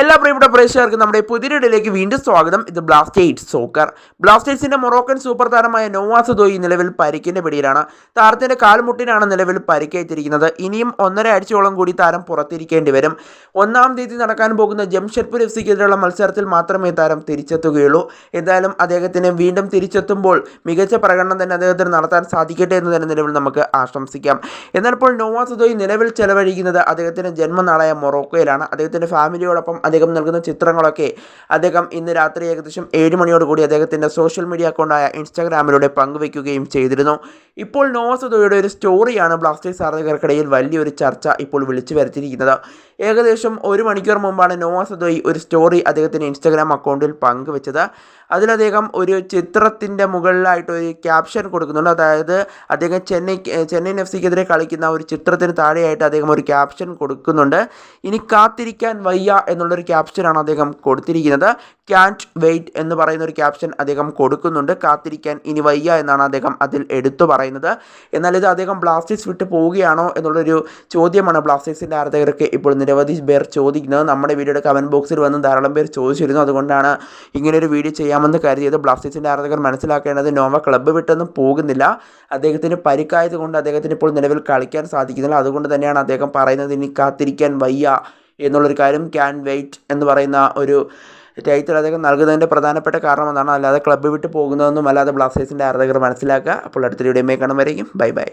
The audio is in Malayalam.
എല്ലാ പ്രിയപ്പെട്ട പ്രേക്ഷകർക്കും നമ്മുടെ പുതിയൊരിടയിലേക്ക് വീണ്ടും സ്വാഗതം. ഇത് ബ്ലാസ്റ്റേറ്റ് സോക്കർ ബ്ലാസ്റ്റേഴ്സിന്റെ മൊറോക്കൻ സൂപ്പർ താരമായ നോവാസ് ദോയി നിലവിൽ പരിക്കിന്റെ പിടിയിലാണ്. താരത്തിന്റെ കാൽമുട്ടിനാണ് നിലവിൽ പരിക്കേറ്റിരിക്കുന്നത്. ഇനിയും ഒന്നര ആഴ്ചയോളം കൂടി താരം പുറത്തിരിക്കേണ്ടി വരും. ഒന്നാം തീയതി നടക്കാൻ പോകുന്ന ജംഷഡ്പൂർ എഫ് സിക്കെതിരെയുള്ള മത്സരത്തിൽ മാത്രമേ താരം തിരിച്ചെത്തുകയുള്ളൂ. എന്തായാലും അദ്ദേഹത്തിന് വീണ്ടും തിരിച്ചെത്തുമ്പോൾ മികച്ച പ്രകടനം തന്നെ അദ്ദേഹത്തിന് നടത്താൻ സാധിക്കട്ടെ എന്ന് തന്നെ നിലവിൽ നമുക്ക് ആശംസിക്കാം. എന്നാൽ ഇപ്പോൾ നോവാസ് ദോയി നിലവിൽ ചെലവഴിക്കുന്നത് അദ്ദേഹത്തിന്റെ ജന്മനാടായ മൊറോക്കോയിലാണ്. അദ്ദേഹത്തിന്റെ ഫാമിലിയോടൊപ്പം അദ്ദേഹം നൽകുന്ന ചിത്രങ്ങളൊക്കെ അദ്ദേഹം ഇന്ന് രാത്രി ഏകദേശം ഏഴ് മണിയോടുകൂടി അദ്ദേഹത്തിന്റെ സോഷ്യൽ മീഡിയ അക്കൗണ്ടായ ഇൻസ്റ്റാഗ്രാമിലൂടെ പങ്കുവയ്ക്കുകയും ചെയ്തിരുന്നു. ഇപ്പോൾ നോവസദോയുടെ ഒരു സ്റ്റോറിയാണ് ബ്ലാസ്റ്റേഴ്സ് ആരാധകർക്കിടയിൽ വലിയൊരു ചർച്ച ഇപ്പോൾ വിളിച്ചു വരുത്തിയിരിക്കുന്നത്. ഏകദേശം ഒരു മണിക്കൂർ മുമ്പാണ് നോവാസദോയി ഒരു സ്റ്റോറി അദ്ദേഹത്തിന്റെ ഇൻസ്റ്റാഗ്രാം അക്കൗണ്ടിൽ പങ്കുവെച്ചത്. അതിൽ അദ്ദേഹം ഒരു ചിത്രത്തിന്റെ മുകളിലായിട്ട് ഒരു ക്യാപ്ഷൻ കൊടുക്കുന്നുണ്ട്. അതായത് അദ്ദേഹം ചെന്നൈ ചെന്നൈയിൻ എഫ് സിക്കെതിരെ കളിക്കുന്ന ഒരു ചിത്രത്തിന് താഴെയായിട്ട് അദ്ദേഹം ഒരു ക്യാപ്ഷൻ കൊടുക്കുന്നുണ്ട്. ഇനി കാത്തിരിക്കാൻ വയ്യ എന്നുള്ളൊരു ക്യാപ്ഷനാണ് അദ്ദേഹം കൊടുത്തിരിക്കുന്നത്. ക്യാന്റ് വെയിറ്റ് എന്ന് പറയുന്ന ഒരു ക്യാപ്ഷൻ അദ്ദേഹം കൊടുക്കുന്നുണ്ട്. കാത്തിരിക്കാൻ ഇനി വയ്യ എന്നാണ് അദ്ദേഹം അതിൽ എടുത്തു പറയുന്നത്. എന്നാൽ ഇത് അദ്ദേഹം ബ്ലാസ്റ്റേഴ്സ് വിട്ട് പോവുകയാണോ എന്നുള്ളൊരു ചോദ്യമാണ് ബ്ലാസ്റ്റേഴ്സിന്റെ ആരാധകർക്ക് ഇപ്പോൾ നിരവധി പേർ ചോദിക്കുന്നത്. നമ്മുടെ വീഡിയോയുടെ കമന്റ് ബോക്സിൽ വന്ന് ധാരാളം പേർ ചോദിച്ചിരുന്നു. അതുകൊണ്ടാണ് ഇങ്ങനൊരു വീഡിയോ ചെയ്യാമെന്ന് കരുതിയത്. ബ്ലാസ്റ്റേഴ്സിന്റെ ആരാധകർ മനസ്സിലാക്കേണ്ടത് നോവ ക്ലബ്ബ് വിട്ടൊന്നും പോകുന്നില്ല. അദ്ദേഹത്തിന് പരിക്കായത് കൊണ്ട് അദ്ദേഹത്തിന് ഇപ്പോൾ നിലവിൽ കളിക്കാൻ സാധിക്കുന്നില്ല. അതുകൊണ്ട് തന്നെയാണ് അദ്ദേഹം പറയുന്നത് ഇനി കാത്തിരിക്കാൻ വയ്യ എന്നുള്ളൊരു കാര്യം ക്യാൻ വെയിറ്റ് എന്ന് പറയുന്ന ഒരു ടൈറ്റിൽ അദ്ദേഹം നൽകുന്നതിന്റെ പ്രധാനപ്പെട്ട കാരണം എന്നാണ് അല്ലാതെ ക്ലബ്ബ് വിട്ട് പോകുന്നതൊന്നും അല്ലാതെ ബ്ലാസ്റ്റേഴ്സിന്റെ ആരാധകർ മനസ്സിലാക്കുക. അപ്പോൾ അടുത്തൊരു വീഡിയോ കാണും വരെയും ബൈ ബൈ